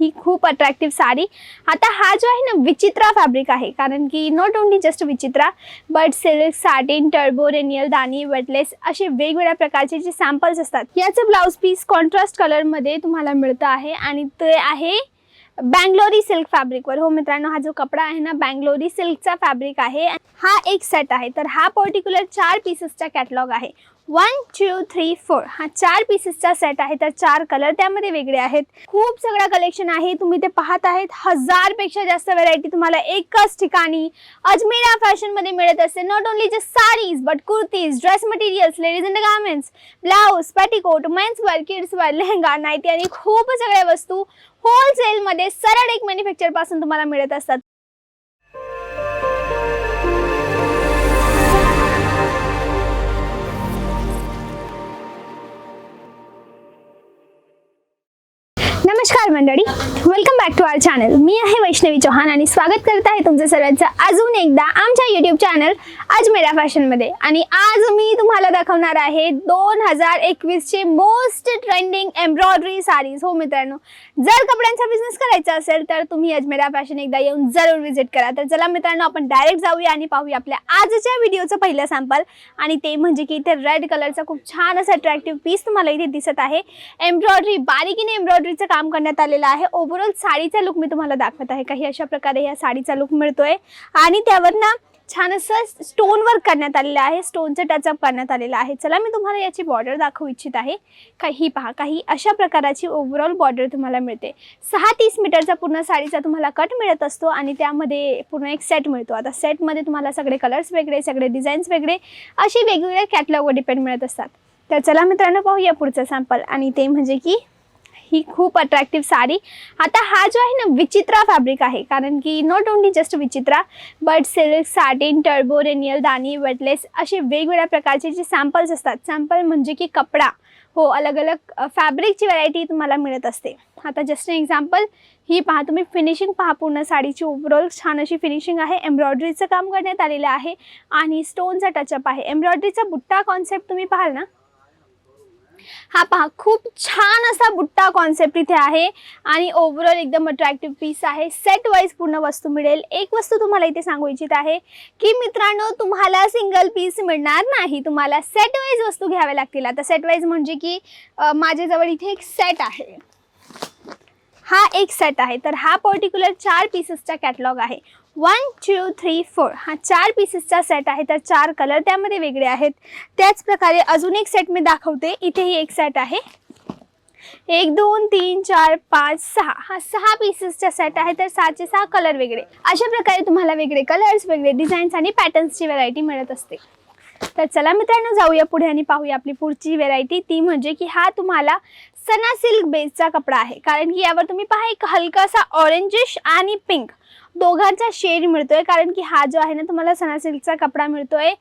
ही खूप अट्रॅक्टिव्ह साडी. आता हा जो आहे ना विचित्रा फॅब्रिक आहे. कारण की not only just Vichitra but silk satin turbo रेनियल दानी वेटलेस असे वेगवेगळ्या प्रकारचे जे सॅम्पल्स असतात याचं ब्लाऊज पीस कॉन्ट्रास्ट कलरमध्ये तुम्हाला मिळतं आहे. आणि ते आहे बँगलोरी सिल्क फॅब्रिकवर हो मित्रांनो हा जो कपडा आहे ना बँगलोरी सिल्कचा फॅब्रिक आहे. हा एक सेट आहे. तर हा पर्टिक्युलर चार पीसेसचा कॅटलॉग आहे. वन टू थ्री फोर हा चार पीसेसचा सेट आहे. तर चार कलर त्यामध्ये वेगळे आहेत. खूप सगळा कलेक्शन आहे. तुम्ही ते पाहत आहेत. हजारपेक्षा जास्त व्हरायटी तुम्हाला एकाच ठिकाणी अजमेरा फॅशनमध्ये मिळत असते. Not only just saris but kurtis dress materials ladies and garments blouse petticoat men's wear kids wear lehenga nightie आणि खूप सगळ्या वस्तू होलसेलमध्ये सरळ एक मॅन्युफॅक्चरपासून तुम्हाला मिळत असतात. नमस्कार मंडळी. Welcome back to our channel मी आहे वैष्णवी चौहान आणि स्वागत करत आहे तुमचं सर्वांचं अजून एकदा आमच्या यूट्यूब चॅनल अजमेरा फॅशनमध्ये आणि आज मी तुम्हाला दाखवणार आहे दोन हजार एकवीसचे मोस्ट ट्रेंडिंग एम्ब्रॉयडरी सारीज हो मित्रांनो जर कपड्यांचा बिझनेस करायचा असेल तर तुम्ही अजमेरा फॅशन एकदा येऊन जरूर व्हिजिट करा. तर चला मित्रांनो आपण डायरेक्ट जाऊया आणि पाहूया आपल्या आजच्या व्हिडिओचं पहिलं सॅम्पल आणि ते म्हणजे की इथे रेड कलरचा खूप छान असं अट्रॅक्टिव्ह पीस तुम्हाला इथे दिसत आहे. एम्ब्रॉयडरी बारीकीने एम्ब्रॉयडरीचं काम करण्यात आलेला आहे. ओव्हरऑल साडीचा लुक मी तुम्हाला दाखवत आहे. काही अशा प्रकारे या साडीचा लुक मिळतोय. आणि त्यावर ना छान असं स्टोन वर्क करण्यात आलेलं आहे. स्टोनचं टचअप करण्यात आलेलं आहे. चला मी तुम्हाला याची बॉर्डर दाखवू इच्छित आहे. काही पहा काही अशा प्रकाराची ओव्हरऑल बॉर्डर तुम्हाला मिळते. सहा तीस मीटरचा पूर्ण साडीचा तुम्हाला कट मिळत असतो आणि त्यामध्ये पूर्ण एक सेट मिळतो. आता सेटमध्ये तुम्हाला सगळे कलर्स वेगळे सगळे डिझाईन्स वेगळे असे वेगवेगळ्या कॅटलॉगवर डिपेंड मिळत असतात. तर चला मित्रांनो पाहूया पुढचं सॅम्पल आणि ते म्हणजे की ही खूप अट्रॅक्टिव्ह साडी. आता हा जो आहे ना विचित्रा फॅब्रिक आहे. कारण की not only just Vichitra but silk satin turbo रेनियल दानी वेटलेस असे वेगवेगळ्या प्रकारचे जे सॅम्पल्स असतात. सॅम्पल म्हणजे की कपडा. हो अलग अलग फॅब्रिकची व्हरायटी तुम्हाला मिळत असते. आता जस्ट एक्झाम्पल ही पहा तुम्ही फिनिशिंग पहा पूर्ण साडीची. ओव्हरऑल छान अशी फिनिशिंग आहे. एम्ब्रॉयडरीचं काम करण्यात आलेलं आहे. आणि स्टोनचा टचअप आहे. एम्ब्रॉयडरीचा बुट्टा कॉन्सेप्ट तुम्ही पाहाल ना? हा पहा खूप छान असा बुट्टा कॉन्सेप्ट इथे आहे. आणि ओव्हरऑल एकदम अट्रॅक्टिव्ह पीस आहे. सेट वाईज पूर्ण वस्तू मिळेल. एक वस्तू तुम्हाला इथे सांगू इच्छित आहे की मित्रांनो तुम्हाला सिंगल पीस मिळणार नाही. तुम्हाला सेट वाईज वस्तू घ्याव्या लागतील. आता सेट वाईज म्हणजे की माझ्याजवळ इथे एक सेट आहे. हा एक सेट आहे. तर हा पर्टिक्युलर चार पीसेसचा कॅटलॉग आहे. वन टू थ्री फोर हा चार पीसेसचा सेट आहे. तर चार कलर त्यामध्ये वेगळे आहेत. त्याच प्रकारे अजून एक सेट मी दाखवते. इथेही एक सेट आहे. एक दोन तीन चार पाच सहा. हा सहा पीसेसचा सेट आहे. तर सहाचे सहा कलर वेगळे. अशा प्रकारे तुम्हाला वेगळे कलर्स वेगळे डिझाईन्स आणि पॅटर्न्सची व्हरायटी मिळत असते. तर चला मित्रांनो जाऊया पुढे आणि पाहूया आपली पुढची व्हेरायटी ती म्हणजे की हा तुम्हाला सना सिल्क बेसचा कपडा आहे. कारण की यावर तुम्ही पहा एक हलकासा ऑरेंजिश आणि पिंक दोघांचा शेड मिळतोय. कारण की हा जो आहे ना तुम्हाला सना सिल्कचा कपडा मिळतोय.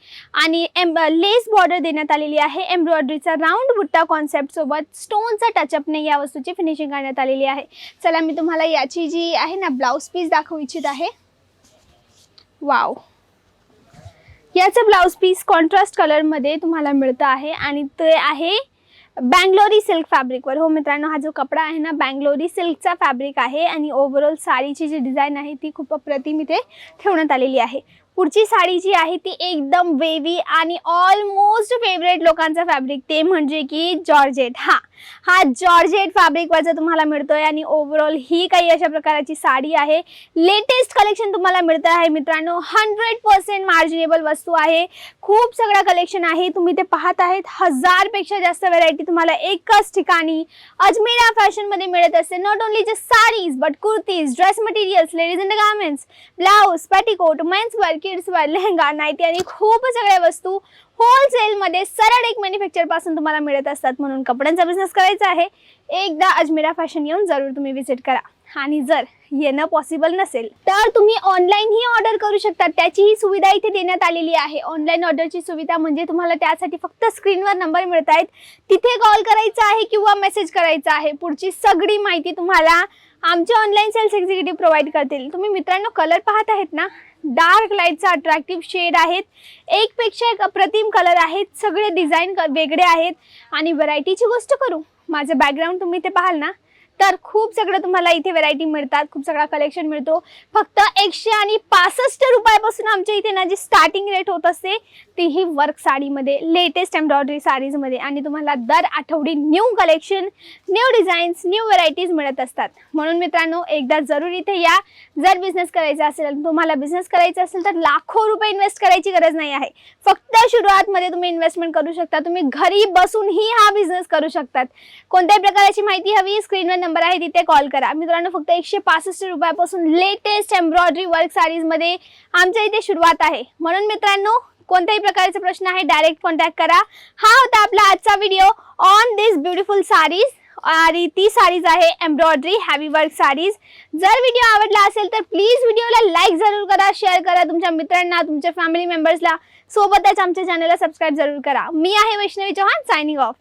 आणि एम लेस बॉर्डर देण्यात आलेली आहे. एम्ब्रॉयडरीचा राऊंड बुट्टा कॉन्सेप्ट सोबत स्टोनचा टचअपने या वस्तूची फिनिशिंग करण्यात आलेली आहे. चला मी तुम्हाला याची जी आहे ना ब्लाऊज पीस दाखवू इच्छित आहे. वाव याचं ब्लाऊज पीस कॉन्ट्रास्ट कलरमध्ये तुम्हाला मिळतं आहे. आणि ते आहे बँगलोरी सिल्क फॅब्रिकवर. हो मित्रांनो हा जो कपडा आहे ना बँगलोरी सिल्कचा फॅब्रिक आहे आणि ओव्हरऑल साडीची जी डिझाईन आहे ती खूप अप्रतिम इथे ठेवण्यात आलेली आहे. पुढची साडी जी आहे ती एकदम वेवी आणि ऑलमोस्ट फेवरेट लोकांचा फॅब्रिक ते म्हणजे की जॉर्जेट. हा हा जॉर्जेट फॅब्रिकवरचा तुम्हाला मिळतोय आणि ओव्हरऑल ही काही अशा प्रकारची साडी आहे. लेटेस्ट कलेक्शन तुम्हाला मिळतं आहे मित्रांनो. हंड्रेड पर्सेंट मार्जिनेबल वस्तू आहे. खूप सगळं कलेक्शन आहे. तुम्ही ते पाहत आहेत. हजारपेक्षा जास्त व्हरायटी तुम्हाला एकाच ठिकाणी अजमेरा फॅशनमध्ये मिळत असते. Not only just saris but kurtis dress materials ladies and garments blouse petticoat men's work kids wear lehenga nightie आणि खूप सगळ्या वस्तू होलसेलमध्ये सरळ एक मॅन्युफॅक्चरपासून तुम्हाला मिळत असतात म्हणून कपड्यांचा बिझनेस करायचा आहे. एकदा अजमेरा फॅशन येऊन जरूर तुम्ही व्हिजिट करा. आणि जर येणं पॉसिबल नसेल तर तुम्ही ऑनलाईनही ऑर्डर करू शकता. त्याचीही सुविधा इथे देण्यात आलेली आहे. ऑनलाईन ऑर्डरची सुविधा म्हणजे तुम्हाला त्यासाठी फक्त स्क्रीनवर नंबर मिळत आहेत तिथे कॉल करायचा आहे किंवा मेसेज करायचा आहे. पुढची सगळी माहिती तुम्हाला आमचे ऑनलाईन सेल्स एक्झिक्युटिव्ह प्रोव्हाइड करतील. तुम्ही मित्रांनो कलर पाहत आहेत ना? डार्क लाईटचा अट्रॅक्टिव्ह शेड आहेत. एकपेक्षा एक अप्रतिम कलर आहेत. सगळे डिझाईन वेगळे आहेत. आणि व्हरायटीची गोष्ट करू. माझं बॅकग्राऊंड तुम्ही ते पाहाल ना? तर खूप सगळं तुम्हाला इथे व्हरायटी मिळतात खूप सगळा कलेक्शन मिळतो. फक्त एकशे आणि पासष्ट रुपयापासून आमच्या इथे ना जी स्टार्टिंग रेट होत असते तीही वर्क साडीमध्ये लेटेस्ट एम्ब्रॉयडरी साडीजमध्ये. आणि तुम्हाला दर आठवडी new collection new designs new varieties मिळत असतात. म्हणून मित्रांनो एकदा जरूर इथे या. जर बिझनेस करायचा असेल तुम्हाला बिझनेस करायचा असेल तर लाखो रुपये इन्व्हेस्ट करायची गरज नाही आहे. फक्त सुरुवातमध्ये तुम्ही इन्व्हेस्टमेंट करू शकता. तुम्ही घरी बसूनही हा बिझनेस करू शकतात. कोणत्याही प्रकारची माहिती हवी स्क्रीनवर नंबर आहे तिथे कॉल करा. मित्रांनो फक्त एकशे पासष्ट रुपयापासून लेटेस्ट एम्ब्रॉयडरी वर्क साडीजमध्ये आमच्या इथे सुरुवात आहे. म्हणून मित्रांनो कोणत्याही प्रकारचा प्रश्न आहे डायरेक्ट कॉन्टॅक्ट करा. हा होता आपला आजचा video on this beautiful saris आणि ती साडीज आहे एम्ब्रॉयडरी हॅवी वर्क साडीज जर व्हिडिओ आवडला असेल तर प्लीज व्हिडिओला लाईक जरूर करा शेअर करा तुमच्या मित्रांना तुमच्या फॅमिली मेंबर्सला सोबतच आमच्या चॅनलला सबस्क्राईब जरूर करा. मी आहे वैष्णवी चौहान सायनिंग ऑफ